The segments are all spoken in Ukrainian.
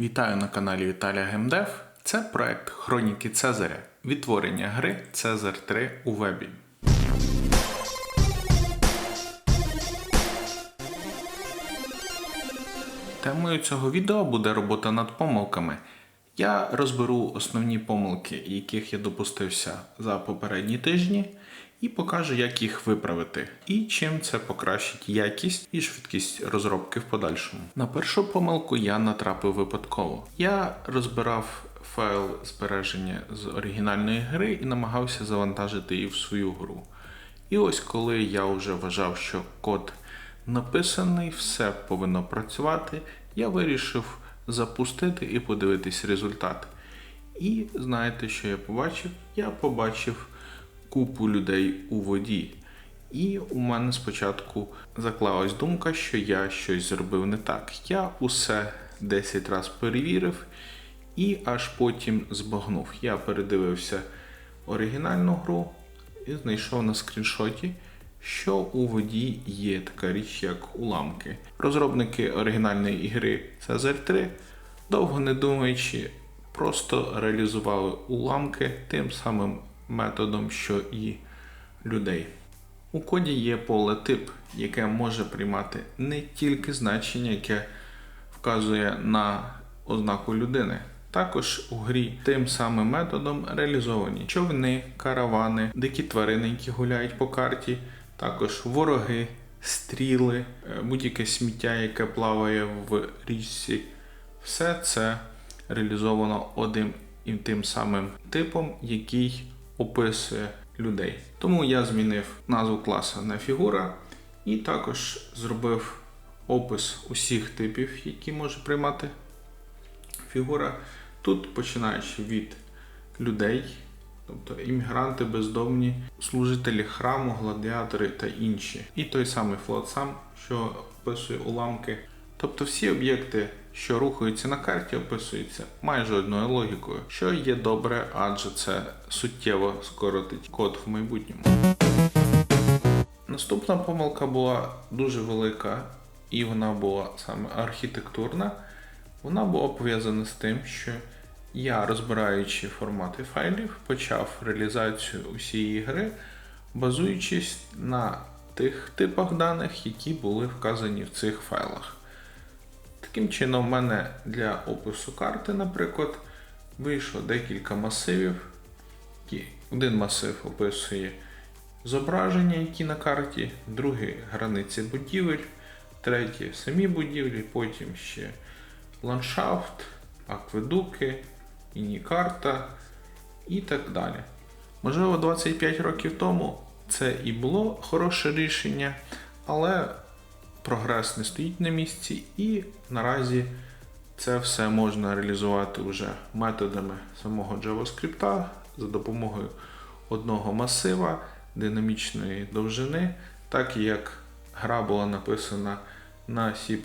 Вітаю на каналі Віталія Гемдев. Це проект Хроніки Цезаря. Відтворення гри Цезар 3 у вебі. Темою цього відео буде робота над помилками. Я розберу основні помилки, яких я допустився за попередні тижні, і покажу, як їх виправити, і чим це покращить якість і швидкість розробки в подальшому. На першу помилку я натрапив випадково. Я розбирав файл збереження з оригінальної гри і намагався завантажити її в свою гру. І ось коли я вже вважав, що код написаний, все повинно працювати, я вирішив запустити і подивитись результат. І знаєте, що я побачив? Я побачив купу людей у воді. І у мене спочатку заклалась думка, що я щось зробив не так. Я усе 10 разів перевірив і аж потім збагнув. Я передивився оригінальну гру і знайшов на скріншоті, що у воді є така річ, як уламки. Розробники оригінальної ігри Cezar 3, довго не думаючи, просто реалізували уламки тим самим методом, що і людей. У коді є поле тип, яке може приймати не тільки значення, яке вказує на ознаку людини. Також у грі тим самим методом реалізовані човни, каравани, дикі тварини, які гуляють по карті, також вороги, стріли, е, будь-яке сміття, яке плаває в річці. Все це реалізовано одним і тим самим типом, який описує людей. Тому я змінив назву класу на фігура і також зробив опис усіх типів, які може приймати фігура. Тут починаючи від людей, тобто іммігранти, бездомні, служителі храму, гладіатори та інші. І той самий флот сам, що описує уламки. Тобто всі об'єкти, що рухаються на карті, описуються майже одною логікою, що є добре, адже це суттєво скоротить код в майбутньому. Наступна помилка була дуже велика, і вона була саме архітектурна. Вона була пов'язана з тим, що я, розбираючи формати файлів, почав реалізацію усієї гри, базуючись на тих типах даних, які були вказані в цих файлах. Таким чином, в мене для опису карти, наприклад, вийшло декілька масивів. Один масив описує зображення, які на карті, другий границі будівель, третій самі будівлі, потім ще ландшафт, акведуки, міні-карта і так далі. Можливо, 25 років тому це і було хороше рішення, але прогрес не стоїть на місці, і наразі це все можна реалізувати вже методами самого JavaScript за допомогою одного масива динамічної довжини, так як гра була написана на C.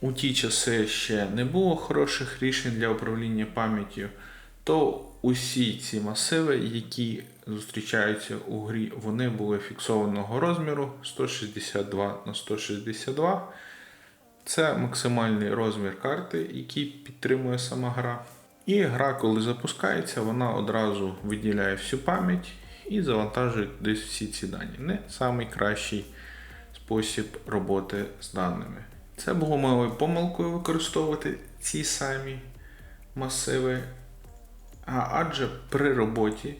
У ті часи ще не було хороших рішень для управління пам'яттю, то усі ці масиви, які зустрічаються у грі, вони були фіксованого розміру 162 на 162. Це максимальний розмір карти, який підтримує сама гра. І гра, коли запускається, вона одразу виділяє всю пам'ять і завантажує десь всі ці дані. Не найкращий спосіб роботи з даними. Це було моєю помилкою використовувати ці самі масиви. А адже при роботі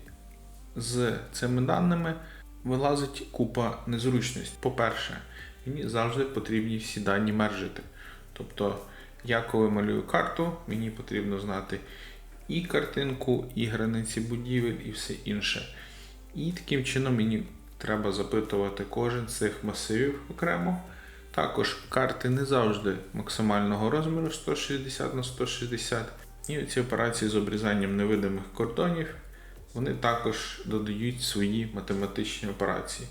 з цими даними вилазить купа незручностей. По-перше, мені завжди потрібні всі дані мержити. Тобто, я коли малюю карту, мені потрібно знати і картинку, і границі будівель, і все інше. І таким чином мені треба запитувати кожен з цих масивів окремо. Також карти не завжди максимального розміру 160 на 160. І ці операції з обрізанням невидимих кордонів вони також додають свої математичні операції.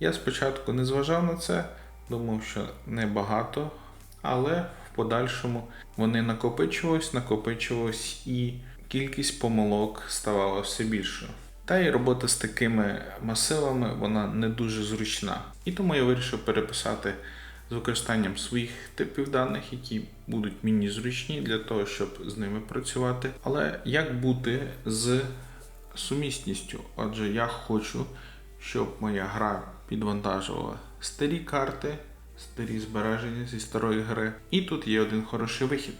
Я спочатку не зважав на це, думав, що небагато, але в подальшому вони накопичувались, накопичувались і кількість помилок ставала все більшою. Та й робота з такими масивами вона не дуже зручна. І тому я вирішив переписати з використанням своїх типів даних, які будуть мені зручні для того, щоб з ними працювати. Але як бути з сумісністю? Отже, я хочу, щоб моя гра підвантажувала старі карти, старі збереження зі старої гри. І тут є один хороший вихід.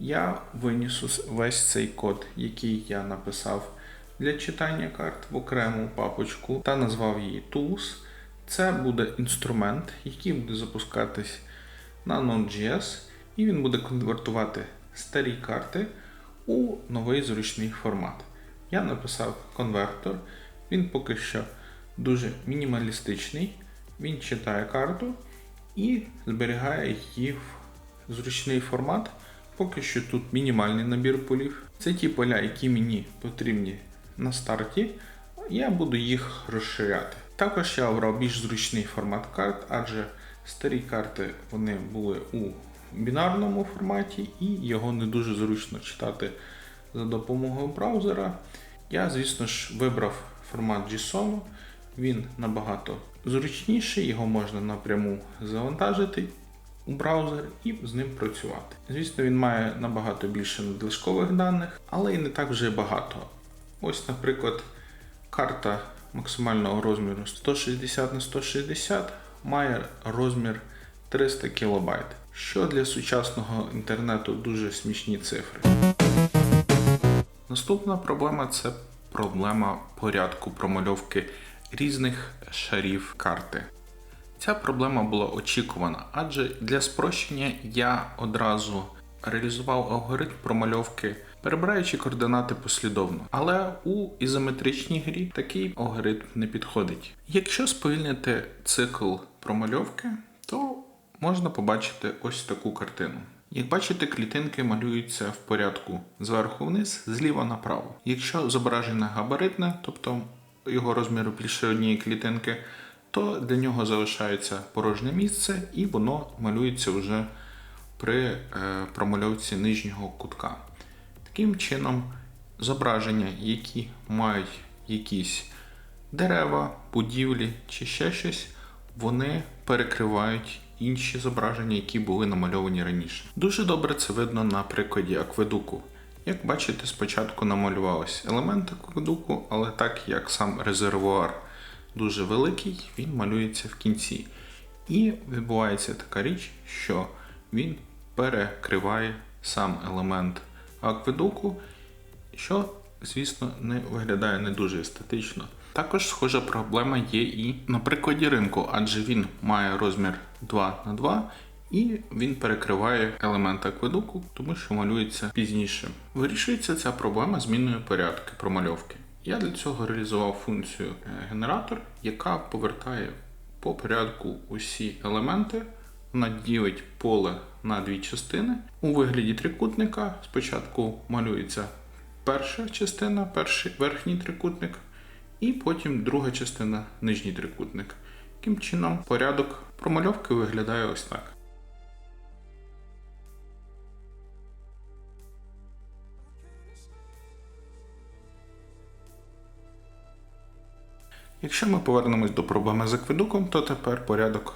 Я винесу с- весь цей код, який я написав для читання карт в окрему папочку та назвав її Tools. Це буде інструмент, який буде запускатись на Node.js, і він буде конвертувати старі карти у новий зручний формат. Я написав конвертор, він поки що дуже мінімалістичний. Він читає карту і зберігає її в зручний формат. Поки що тут мінімальний набір полів. Це ті поля, які мені потрібні на старті. Я буду їх розширяти. Також я обрав більш зручний формат карт, адже старі карти вони були у бінарному форматі і його не дуже зручно читати за допомогою браузера. Я, звісно ж, вибрав формат JSON. Він набагато зручніший, його можна напряму завантажити у браузер і з ним працювати. Звісно, він має набагато більше надлишкових даних, але і не так вже багато. Ось, наприклад, карта максимального розміру 160 на 160 має розмір 300 кБ, що для сучасного інтернету дуже смішні цифри. Наступна проблема це проблема порядку промальовки різних шарів карти. Ця проблема була очікувана, адже для спрощення я одразу реалізував алгоритм промальовки, перебираючи координати послідовно. Але у ізометричній грі такий алгоритм не підходить. Якщо сповільнити цикл промальовки, то можна побачити ось таку картину. Як бачите, клітинки малюються в порядку зверху вниз, зліва направо. Якщо зображення габаритне, тобто його розмір більше однієї клітинки, то для нього залишається порожнє місце і воно малюється вже при е, промальовці нижнього кутка. Таким чином, зображення, які мають якісь дерева, будівлі чи ще щось, вони перекривають інші зображення, які були намальовані раніше. Дуже добре це видно на прикладі акведуку. Як бачите, спочатку намалювався елемент акведуку, але так як сам резервуар дуже великий, він малюється в кінці. І відбувається така річ, що він перекриває сам елемент акведуку, що, звісно, не виглядає не дуже естетично. Також схожа проблема є і на прикладі ринку, адже він має розмір 2 на 2 і він перекриває елемент акведуку, тому що малюється пізніше. Вирішується ця проблема зміною порядки промальовки. Я для цього реалізував функцію е, генератор, яка повертає по порядку усі елементи. Вона ділить поле на дві частини. У вигляді трикутника спочатку малюється перша частина, перший верхній трикутник, і потім друга частина нижній трикутник. Таким чином, порядок промальовки виглядає ось так. Якщо ми повернемось до проблеми з акведуком, то тепер порядок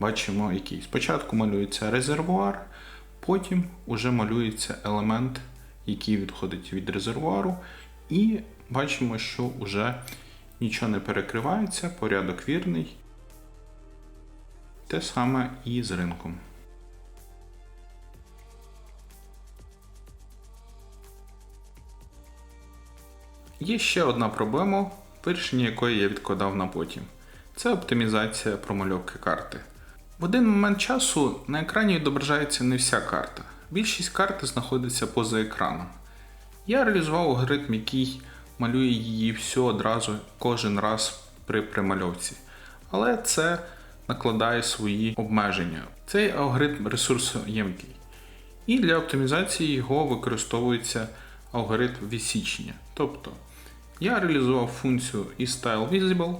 бачимо який. Спочатку малюється резервуар, потім уже малюється елемент, який відходить від резервуару, і бачимо, що вже нічого не перекривається, порядок вірний. Те саме і з ринком. Є ще одна проблема, вирішення якої я відкладав на потім. Це оптимізація промальовки карти. В один момент часу на екрані відображається не вся карта. Більшість карти знаходиться поза екраном. Я реалізував алгоритм, який малює її всю одразу кожен раз при примальовці. Але це накладає свої обмеження. Цей алгоритм ресурсоємкий. І для оптимізації його використовується алгоритм відсічення. Тобто я реалізував функцію isStyleVisible,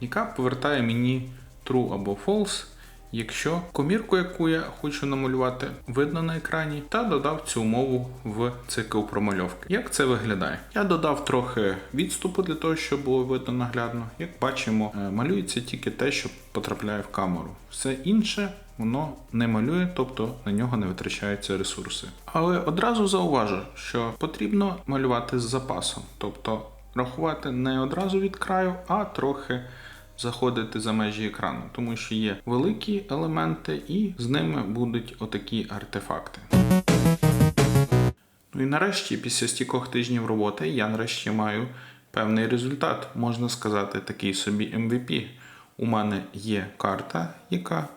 яка повертає мені true або false, якщо комірку, яку я хочу намалювати, видно на екрані, та додав цю умову в цикл промальовки. Як це виглядає? Я додав трохи відступу для того, щоб було видно наглядно. Як бачимо, е, малюється тільки те, що потрапляє в камеру. Все інше воно не малює, тобто на нього не витрачаються ресурси. Але одразу зауважу, що потрібно малювати з запасом, тобто рахувати не одразу від краю, а трохи заходити за межі екрану, тому що є великі елементи, і з ними будуть отакі артефакти. Ну і нарешті, після стількох тижнів роботи, я нарешті маю певний результат, можна сказати, такий собі MVP. У мене є карта, яка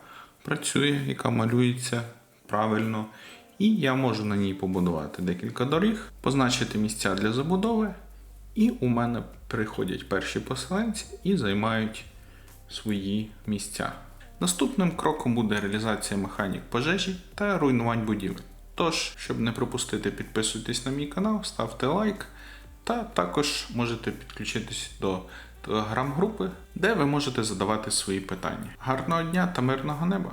працює, яка малюється правильно, і я можу на ній побудувати декілька доріг, позначити місця для забудови, і у мене приходять перші поселенці і займають свої місця. Наступним кроком буде реалізація механік пожежі та руйнувань будівель. Тож, щоб не пропустити, підписуйтесь на мій канал, ставте лайк та також можете підключитись до телеграм-групи, де ви можете задавати свої питання. Гарного дня та мирного неба!